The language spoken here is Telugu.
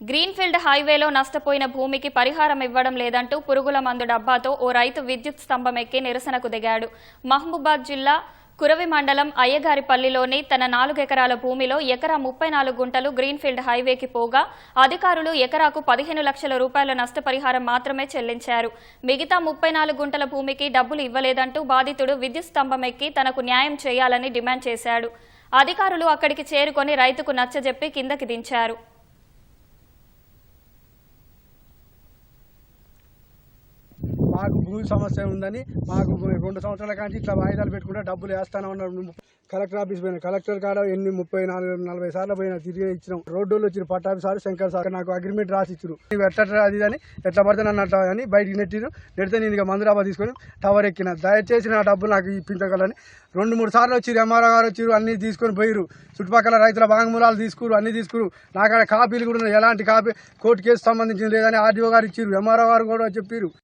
గ్రీన్ఫీల్డ్ హైవేలో నష్టపోయిన భూమికి పరిహారం ఇవ్వడం లేదంటూ పురుగుల మందు డబ్బాతో ఓ రైతు విద్యుత్ స్తంభం ఎక్కి నిరసనకు దిగాడు. మహబూబాద్ జిల్లా కురవి మండలం అయ్యగారిపల్లిలోని తన నాలుగెకరాల భూమిలో ఎకరా ముప్పై నాలుగు గుంటలు గ్రీన్ఫీల్డ్ హైవేకి పోగా అధికారులు ఎకరాకు పదిహేను లక్షల రూపాయల నష్టపరిహారం మాత్రమే చెల్లించారు. మిగతా ముప్పై నాలుగు గుంటల భూమికి డబ్బులు ఇవ్వలేదంటూ బాధితుడు విద్యుత్ స్తంభం ఎక్కి తనకు న్యాయం చేయాలని డిమాండ్ చేశాడు. అధికారులు అక్కడికి చేరుకొని రైతుకు నచ్చజెప్పి కిందకి దించారు. మాకు భూమి సమస్య ఉందని మాకు రెండు సంవత్సరాల కానీ ఇట్లా వాయిదాలు పెట్టుకుంటే డబ్బులు వేస్తాను ఉన్నాడు కలెక్టర్ ఆఫీస్ పోయినా కలెక్టర్ కాడ ఎన్ని ముప్పై నాలుగు నలభై సార్లు పోయినా తిరిగి ఇచ్చినాం. రోడ్డు వచ్చిన పట్టాభి సార్ శంకర్ సార్ నాకు అగ్రిమెంట్ రాసి ఇచ్చారు నువ్వు ఎట్లా అది అని ఎట్లా పడితే నన్ను అట్లా అని బయటికి నెట్టిరు నెడితే నేను ఇక మందురాబా తీసుకొని టవర్ ఎక్కిన. దయచేసి నా డబ్బులు నాకు ఇప్పించగలని రెండు మూడు సార్లు వచ్చి ఎంఆర్ఓ గారు వచ్చారు అన్ని తీసుకొని పోయిరు చుట్టుపక్కల రైతుల వాంగ్మూలాలు తీసుకురు అన్ని తీసుకురు నాకు కాపీలు కూడా ఉన్నాయి. ఎలాంటి కాపీ కోర్టు కేసు సంబంధించింది లేదని ఆర్డీఓ గారు ఇచ్చారు ఎంఆర్ఓ గారు కూడా చెప్పారు